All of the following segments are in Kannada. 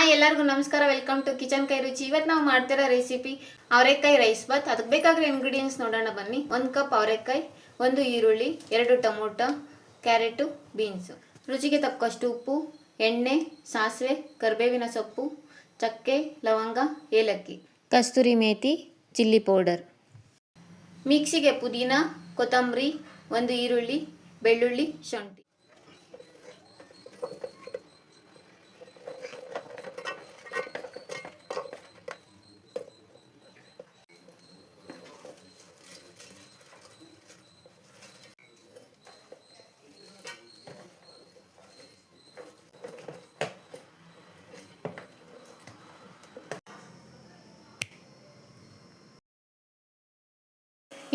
ಹಾಯ್, ಎಲ್ಲರಿಗೂ ನಮಸ್ಕಾರ. ವೆಲ್ಕಮ್ ಟು ಕಿಚನ್ ಕೈ ರುಚಿ ಇವತ್ತು ನಾವು ಮಾಡ್ತಿರೋ ರೆಸಿಪಿ ಅವರೆಕಾಯಿ ರೈಸ್ ಬಾತ್ ಅದಕ್ಕೆ ಬೇಕಾಗಿರೋ ಇಂಗ್ರೀಡಿಯೆಂಟ್ಸ್ ನೋಡೋಣ ಬನ್ನಿ. ಒಂದು ಕಪ್ ಅವರೆಕಾಯಿ, ಒಂದು ಈರುಳ್ಳಿ, ಎರಡು ಟೊಮೊಟೊ, ಕ್ಯಾರೆಟು ಬೀನ್ಸು ರುಚಿಗೆ ತಕ್ಕಷ್ಟು ಉಪ್ಪು, ಎಣ್ಣೆ, ಸಾಸಿವೆ, ಕರಿಬೇವಿನ ಸೊಪ್ಪು, ಚಕ್ಕೆ, ಲವಂಗ, ಏಲಕ್ಕಿ, ಕಸ್ತೂರಿ ಮೇಥಿ ಚಿಲ್ಲಿ ಪೌಡರ್ ಮಿಕ್ಸಿಗೆ ಪುದೀನ, ಕೊತ್ತಂಬರಿ, ಒಂದು ಈರುಳ್ಳಿ, ಬೆಳ್ಳುಳ್ಳಿ, ಶುಂಠಿ.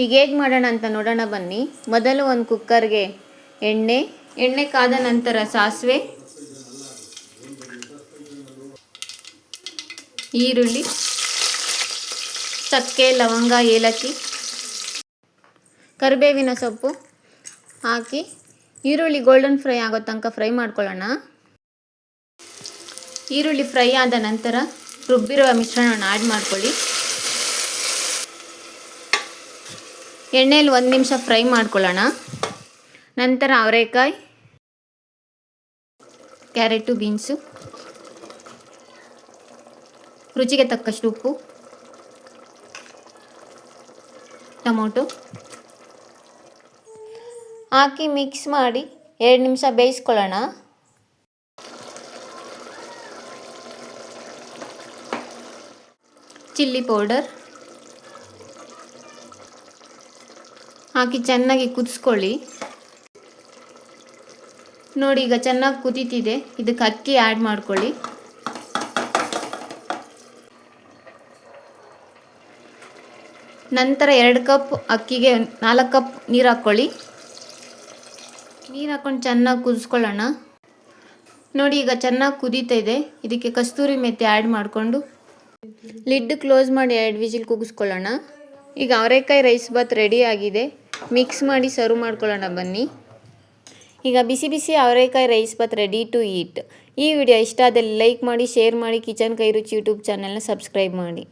ಈಗ ಹೇಗೆ ಮಾಡೋಣ ಅಂತ ನೋಡೋಣ ಬನ್ನಿ. ಮೊದಲು ಒಂದು ಕುಕ್ಕರ್ಗೆ ಎಣ್ಣೆ ಎಣ್ಣೆ ಕಾದ ನಂತರ ಸಾಸಿವೆ, ಈರುಳ್ಳಿ, ಚಕ್ಕೆ, ಲವಂಗ, ಏಲಕ್ಕಿ, ಕರಿಬೇವಿನ ಸೊಪ್ಪು ಹಾಕಿ ಈರುಳ್ಳಿ ಗೋಲ್ಡನ್ ಫ್ರೈ ಆಗೋ ತನಕ ಫ್ರೈ ಮಾಡ್ಕೊಳ್ಳೋಣ. ಈರುಳ್ಳಿ ಫ್ರೈ ಆದ ನಂತರ ರುಬ್ಬಿರುವ ಮಿಶ್ರಣವನ್ನು ಆ್ಯಡ್ ಮಾಡ್ಕೊಳ್ಳಿ. ಎಣ್ಣೆಯಲ್ಲಿ ಒಂದು ನಿಮಿಷ ಫ್ರೈ ಮಾಡ್ಕೊಳ್ಳೋಣ. ನಂತರ ಅವರೆಕಾಯಿ, ಕ್ಯಾರೆಟು, ಬೀನ್ಸು, ರುಚಿಗೆ ತಕ್ಕಷ್ಟು ಉಪ್ಪು, ಟೊಮೊಟೊ ಹಾಕಿ ಮಿಕ್ಸ್ ಮಾಡಿ ಎರಡು ನಿಮಿಷ ಬೇಯಿಸ್ಕೊಳ್ಳೋಣ. ಚಿಲ್ಲಿ ಪೌಡರ್ ಹಾಕಿ ಚೆನ್ನಾಗಿ ಕುದಿಸ್ಕೊಳ್ಳಿ. ನೋಡಿ, ಈಗ ಚೆನ್ನಾಗಿ ಕುದೀತಿದೆ. ಇದಕ್ಕೆ ಅಕ್ಕಿ ಆ್ಯಡ್ ಮಾಡ್ಕೊಳ್ಳಿ. ನಂತರ ಎರಡು ಕಪ್ ಅಕ್ಕಿಗೆ ನಾಲ್ಕು ಕಪ್ ನೀರು ಹಾಕ್ಕೊಳ್ಳಿ ನೀರು ಹಾಕ್ಕೊಂಡು ಚೆನ್ನಾಗಿ ಕುದಿಸ್ಕೊಳ್ಳೋಣ. ನೋಡಿ, ಈಗ ಚೆನ್ನಾಗಿ ಕುದೀತಾ ಇದೆ ಇದಕ್ಕೆ ಕಸ್ತೂರಿ ಮೆಥಿ ಆ್ಯಡ್ ಮಾಡಿಕೊಂಡು. ಲಿಡ್ ಕ್ಲೋಸ್ ಮಾಡಿ ಎರಡು ವಿಜಿಲ್ ಕೂಗಿಸ್ಕೊಳ್ಳೋಣ ಈಗ ಅವರೆಕಾಯಿ ರೈಸ್ ಬಾತ್ ರೆಡಿ ಆಗಿದೆ. ಮಿಕ್ಸ್ ಮಾಡಿ ಸರ್ವ್ ಮಾಡ್ಕೊಳ್ಳೋಣ ಬನ್ನಿ. ಈಗ ಬಿಸಿ ಬಿಸಿ ಅವರೆಕಾಯಿ rice bath ready to eat ಈ ವಿಡಿಯೋ ಇಷ್ಟ ಆದಲ್ಲಿ ಲೈಕ್ ಮಾಡಿ ಶೇರ್ ಮಾಡಿ, ಕಿಚನ್ ಕೈ ರುಚಿ ಯೂಟ್ಯೂಬ್ ಚಾನಲ್ನ ಸಬ್ಸ್ಕ್ರೈಬ್ ಮಾಡಿ.